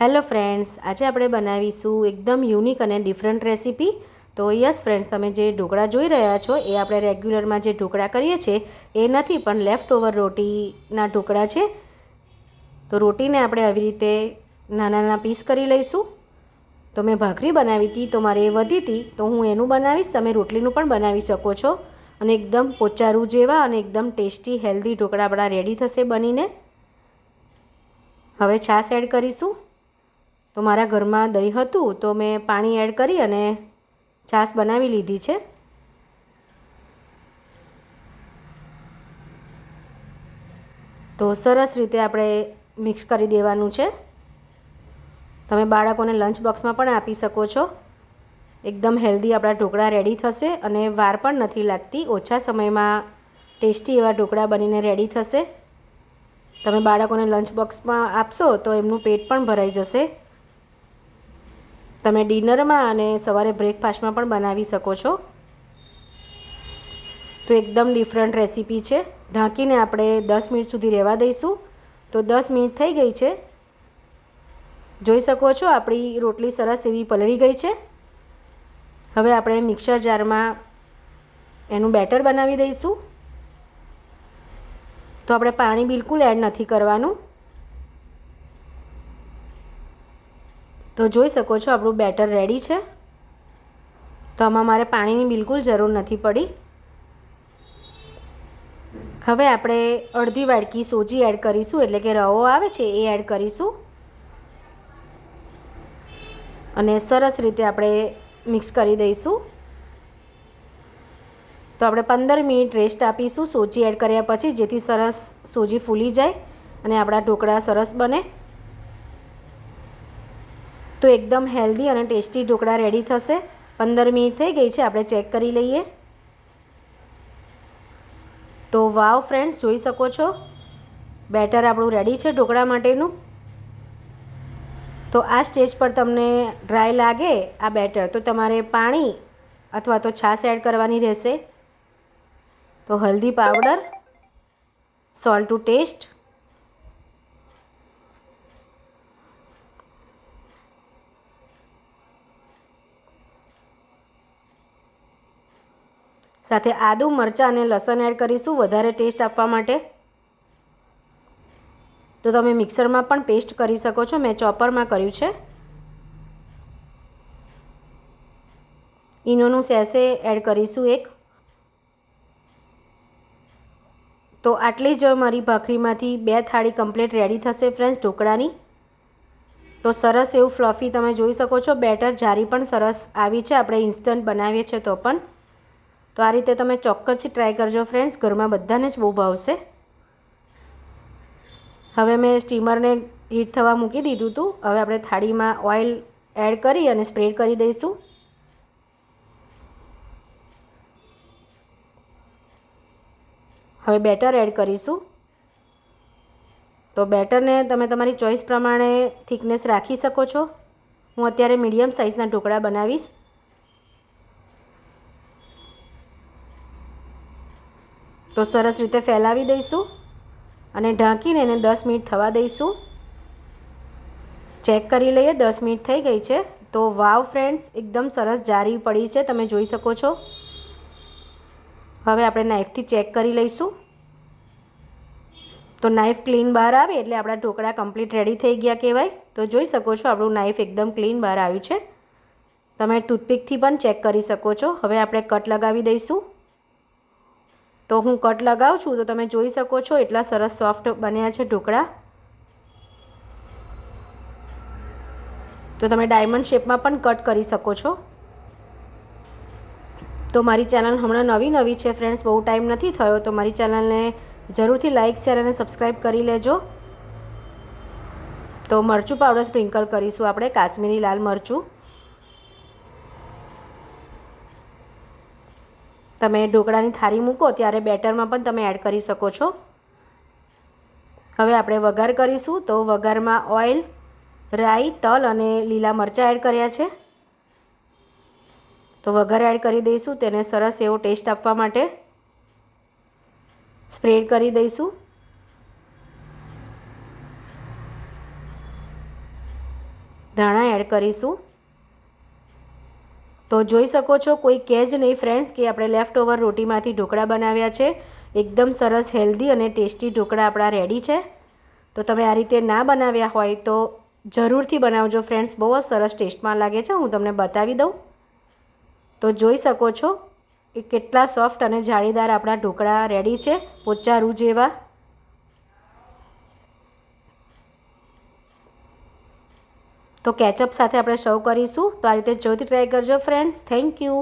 Hello friends, આજે આપણે બનાવીશું એકદમ યુનિક અને ડિફરન્ટ રેસીપી. તો યસ ફ્રેન્ડ્સ, તમે જે ઢોકળા જોઈ રહ્યા છો, એ આપણે રેગ્યુલરમાં જે ઢોકળા કરીએ છીએ, એ નથી, પણ લેફ્ટ ઓવર રોટીના ઢોકળા છે. તો રોટીને આપણે આવી રીતે નાના નાના પીસ કરી લઈશું. તો મેં ભાખરી બનાવી હતી, તો મારે એ વધી હતી, તો હું એનું બનાવીશ, તમે રોટલીનું પણ બનાવી શકો છો. અને એકદમ પોચારું જેવા અને એકદમ ટેસ્ટી, હેલ્ધી ઢોકળા આપણા રેડી થશે બનીને. હવે છાશ એડ કરીશું. તો મારા ઘરમાં દહીં હતું તો મેં પાણી એડ કરી અને છાશ બનાવી લીધી છે. તો સરસ રીતે આપણે મિક્સ કરી દેવાનું છે. તમે બાળકોને લંચ બોક્સમાં પણ આપી શકો છો. એકદમ હેલ્ધી આપણા ઢોકળા રેડી થશે અને વાર પણ નથી લાગતી. ઓછા સમયમાં ટેસ્ટી એવા ઢોકળા બનીને રેડી થશે. તમે બાળકોને લંચ બોક્સમાં આપશો તો એમનું પેટ પણ ભરાઈ જશે. તમે ડિનરમાં અને સવારે બ્રેકફાસ્ટમાં પણ બનાવી શકો છો. તો એકદમ ડિફરન્ટ રેસીપી છે. ઢાંકીને આપણે દસ મિનિટ સુધી રહેવા દઈશું. તો દસ મિનિટ થઈ ગઈ છે. જોઈ શકો છો આપણી રોટલી સરસ એવી પલળી ગઈ છે. હવે આપણે મિક્સર જારમાં એનું બેટર બનાવી દઈશું. તો આપણે પાણી બિલકુલ એડ નથી કરવાનું. તો જોઈ શકો છો, આપણું બેટર રેડી છે. તો આમાં મારે પાણીની બિલકુલ જરૂર નથી પડી. હવે આપણે અડધી વાડકી સોજી એડ કરીશું, એટલે કે રવો આવે છે એ એડ કરીશું. અને સરસ રીતે આપણે મિક્સ કરી દઈશું. તો આપણે પંદર મિનિટ રેસ્ટ આપીશું, સોજી એડ કર્યા પછી જેથી સરસ સોજી ફૂલી જાય અને આપણા ઢોકળા સરસ બને. તો એકદમ હેલ્ધી અને ટેસ્ટી ઢોકળા રેડી થશે. પંદર મિનિટ થઈ ગઈ છે, આપણે ચેક કરી લઈએ. તો વાવ ફ્રેન્ડ્સ જોઈ શકો છો. બેટર આપણું રેડી છે ઢોકળા માટેનું. તો આ સ્ટેજ પર તમને ડ્રાય લાગે આ બેટર તો તમારે પાણી અથવા તો છાશ એડ કરવાની રહેશે. તો હલ્દી પાવડર સોલ્ટ ટુ ટેસ્ટ સાથે આદુ, મરચાં અને લસણ એડ કરીશું વધારે ટેસ્ટ આપવા માટે. તો તમે મિક્સરમાં પણ પેસ્ટ કરી શકો છો. મેં ચોપરમાં કર્યું છે. ઈનોનું સેસે એડ કરીશું એક. તો આટલી જ મારી ભાખરીમાંથી બે થાળી કમ્પ્લીટ રેડી થશે ફ્રેન્ડ્સ ઢોકળાની. તો સરસ એવું ફ્લફી તમે જોઈ શકો છો. બેટર જારી પણ સરસ આવી છે. આપણે ઇન્સ્ટન્ટ બનાવીએ છીએ તો પણ. તો આ રીતે તમે ચોક્કસ ટ્રાય કરજો ફ્રેન્ડ્સ ઘરમાં બધાને જ બહુ ભાવશે હવે મેં સ્ટીમરને હીટ થવા મૂકી દીધું હતું હવે આપણે થાળીમાં ઓઇલ એડ કરી અને સ્પ્રેડ કરી દઈશું. હવે બેટર એડ કરીશું. તો બેટરને તમે તમારી ચોઈસ પ્રમાણે થિકનેસ રાખી શકો છો. હું અત્યારે મીડિયમ સાઇઝના ઢોકળા બનાવીશ. તો સરસ રીતે ફેલાવી દઈશું અને ઢાંકીને એને દસ મિનિટ થવા દઈશું. ચેક કરી લઈએ, દસ મિનિટ થઈ ગઈ છે. તો વાવ ફ્રેન્ડ્સ, એકદમ સરસ જારી પડી છે, તમે જોઈ શકો છો. હવે આપણે નાઇફથી ચેક કરી લઈશું. તો નાઇફ ક્લીન બહાર આવે એટલે આપણા ઢોકળા કમ્પ્લીટ રેડી થઈ ગયા કહેવાય. તો જોઈ શકો છો આપણું નાઇફ એકદમ ક્લીન બહાર આવ્યું છે. તમે ટૂથપીકથી પણ ચેક કરી શકો છો. હવે આપણે કટ લગાવી દઈશું. તો હું કટ લગાવું છું, તો તમે જોઈ શકો છો એટલા સરસ સોફ્ટ બન્યા છે ઢોકળા. તો તમે ડાયમંડ શેપમાં પણ કટ કરી શકો છો. તો મારી ચેનલ હમણાં નવી નવી છે ફ્રેન્ડ્સ, બહુ ટાઈમ નથી થયો, તો મારી ચેનલને જરૂરથી લાઇક શેર અને સબસ્ક્રાઈબ કરી લેજો. તો મરચું પાવડર સ્પ્રિંકલ કરીશું આપણે, કાશ્મીરી લાલ મરચું. તમે ઢોકળાની થાળી મૂકો, ત્યારે બેટરમાં પણ તમે એડ કરી શકો છો. હવે આપણે વઘાર કરીશું, તો વઘારમાં ઓઇલ રાઈ, તલ અને લીલા મરચાં એડ કર્યા છે. તો વઘાર એડ કરી દઈશું, તેને સરસ એવો ટેસ્ટ આપવા માટે. સ્પ્રેડ કરી દઈશું. ધાણા એડ કરીશું. તો જોઈ શકો છો, કોઈ કે જ નહીં ફ્રેન્ડ્સ કે આપણે લેફ્ટ ઓવર રોટીમાંથી ઢોકળા બનાવ્યા છે. એકદમ સરસ હેલ્ધી અને ટેસ્ટી ઢોકળા આપણા રેડી છે. તો તમે આ રીતે ના બનાવ્યા હોય તો જરૂરથી બનાવજો ફ્રેન્ડ્સ બહુ જ સરસ ટેસ્ટમાં લાગે છે, હું તમને બતાવી દઉં. તો જોઈ શકો છો, એ કેટલા સોફ્ટ અને જાળીદાર આપણા ઢોકળા રેડી છે, પોચા રૂ જેવા. તો કેચઅપ સાથે આપણે સર્વ કરીશું. તો આ રીતે જોઈતી ટ્રાય કરજો ફ્રેન્ડ્સ થેન્ક યુ